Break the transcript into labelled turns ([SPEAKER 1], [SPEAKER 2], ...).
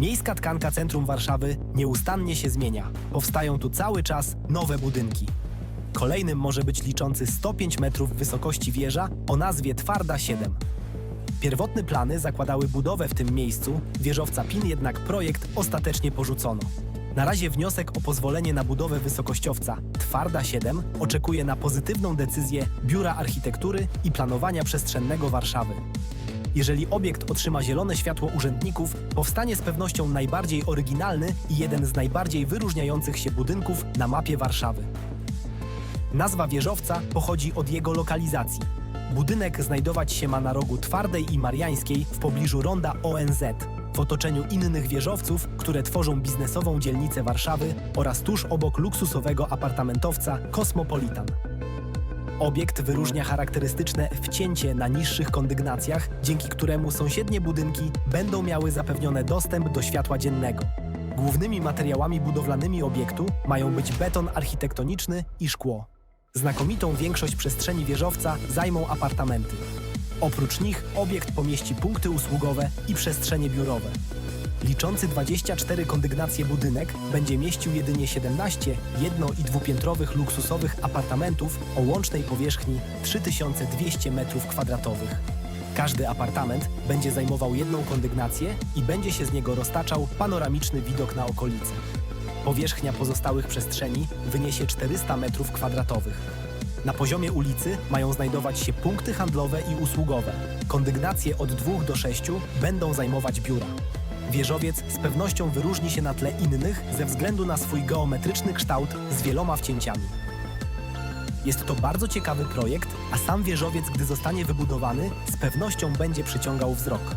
[SPEAKER 1] Miejska tkanka centrum Warszawy nieustannie się zmienia. Powstają tu cały czas nowe budynki. Kolejnym może być liczący 105 metrów wysokości wieża o nazwie Twarda 7. Pierwotne plany zakładały budowę w tym miejscu wieżowca PIN, jednak projekt ostatecznie porzucono. Na razie wniosek o pozwolenie na budowę wysokościowca Twarda 7 oczekuje na pozytywną decyzję Biura Architektury i Planowania Przestrzennego Warszawy. Jeżeli obiekt otrzyma zielone światło urzędników, powstanie z pewnością najbardziej oryginalny i jeden z najbardziej wyróżniających się budynków na mapie Warszawy. Nazwa wieżowca pochodzi od jego lokalizacji. Budynek znajdować się ma na rogu Twardej i Mariańskiej w pobliżu ronda ONZ, w otoczeniu innych wieżowców, które tworzą biznesową dzielnicę Warszawy oraz tuż obok luksusowego apartamentowca Cosmopolitan. Obiekt wyróżnia charakterystyczne wcięcie na niższych kondygnacjach, dzięki któremu sąsiednie budynki będą miały zapewnione dostęp do światła dziennego. Głównymi materiałami budowlanymi obiektu mają być beton architektoniczny i szkło. Znakomitą większość przestrzeni wieżowca zajmą apartamenty. Oprócz nich obiekt pomieści punkty usługowe i przestrzenie biurowe. Liczący 24 kondygnacje budynek będzie mieścił jedynie 17 jedno- i dwupiętrowych luksusowych apartamentów o łącznej powierzchni 3200 m2. Każdy apartament będzie zajmował jedną kondygnację i będzie się z niego roztaczał panoramiczny widok na okolice. Powierzchnia pozostałych przestrzeni wyniesie 400 m2. Na poziomie ulicy mają znajdować się punkty handlowe i usługowe. Kondygnacje od 2 do 6 będą zajmować biura. Wieżowiec z pewnością wyróżni się na tle innych ze względu na swój geometryczny kształt z wieloma wcięciami. Jest to bardzo ciekawy projekt, a sam wieżowiec, gdy zostanie wybudowany, z pewnością będzie przyciągał wzrok.